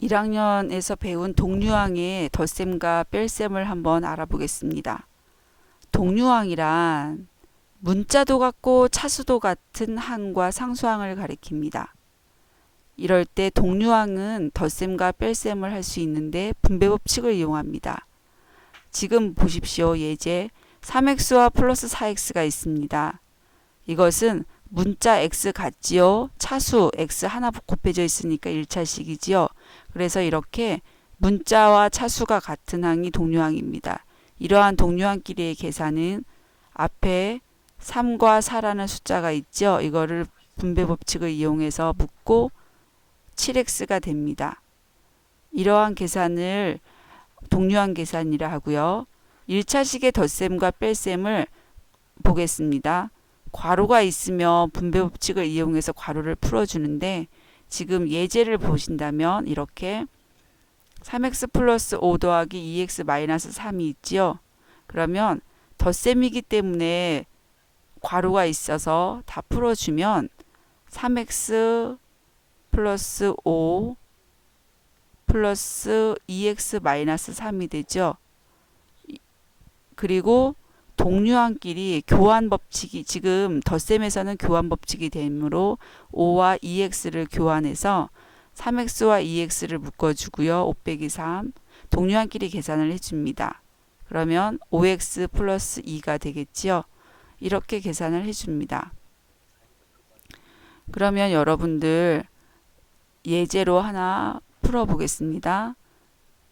1학년에서 배운 동류항의 덧셈과 뺄셈을 한번 알아보겠습니다. 동류항이란 문자도 같고 차수도 같은 항과 상수항을 가리킵니다. 이럴 때 동류항은 덧셈과 뺄셈을 할 수 있는데 분배 법칙을 이용합니다. 지금 보십시오. 예제 3x와 플러스 4x가 있습니다. 이것은 문자 x 같지요? 차수 x 하나 곱해져 있으니까 1차식이지요. 그래서 이렇게 문자와 차수가 같은 항이 동류항입니다. 이러한 동류항끼리의 계산은 앞에 3과 4라는 숫자가 있죠. 이거를 분배 법칙을 이용해서 묶고 7x가 됩니다. 이러한 계산을 동류항 계산이라 하고요. 1차식의 덧셈과 뺄셈을 보겠습니다. 괄호가 있으면 분배 법칙을 이용해서 괄호를 풀어주는데 지금 예제를 보신다면 이렇게 3x 플러스 5 더하기 2x 마이너스 3이 있지요. 그러면 덧셈이기 때문에 괄호가 있어서 다 풀어주면 3x 플러스 5 플러스 2x 마이너스 3이 되죠. 그리고 동류항끼리 교환 법칙이 지금 덧셈에서는 교환 법칙이 되므로 5와 2x를 교환해서 3x와 2x를 묶어주고요. 5 빼기 3 동류항끼리 계산을 해줍니다. 그러면 5x 플러스 2가 되겠지요. 이렇게 계산을 해줍니다. 그러면 여러분들 예제로 하나 풀어보겠습니다.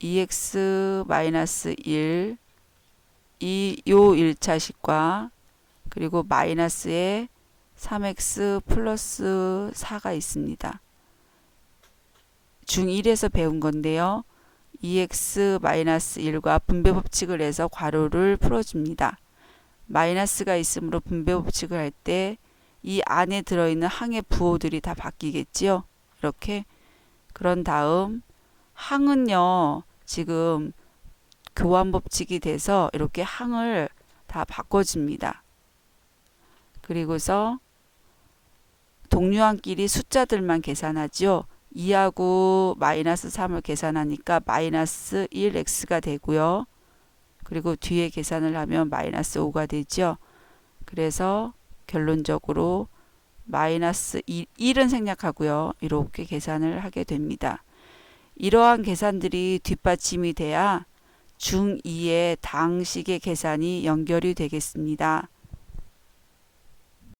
2x 마이너스 1 이 요 1차식과 그리고 마이너스에 3x 플러스 4가 있습니다. 중1에서 배운 건데요. 2x 마이너스 1과 분배 법칙을 해서 괄호를 풀어줍니다. 마이너스가 있으므로 분배 법칙을 할 때 이 안에 들어있는 항의 부호들이 다 바뀌겠지요. 이렇게 그런 다음 항은요 지금 교환 법칙이 돼서 이렇게 항을 다 바꿔줍니다. 그리고서 동류항끼리 숫자들만 계산하죠. 2하고 마이너스 3을 계산하니까 마이너스 1x가 되고요. 그리고 뒤에 계산을 하면 마이너스 5가 되죠. 그래서 결론적으로 마이너스 1, 1은 생략하고요. 이렇게 계산을 하게 됩니다. 이러한 계산들이 뒷받침이 돼야 중2의 당식의 계산이 연결이 되겠습니다.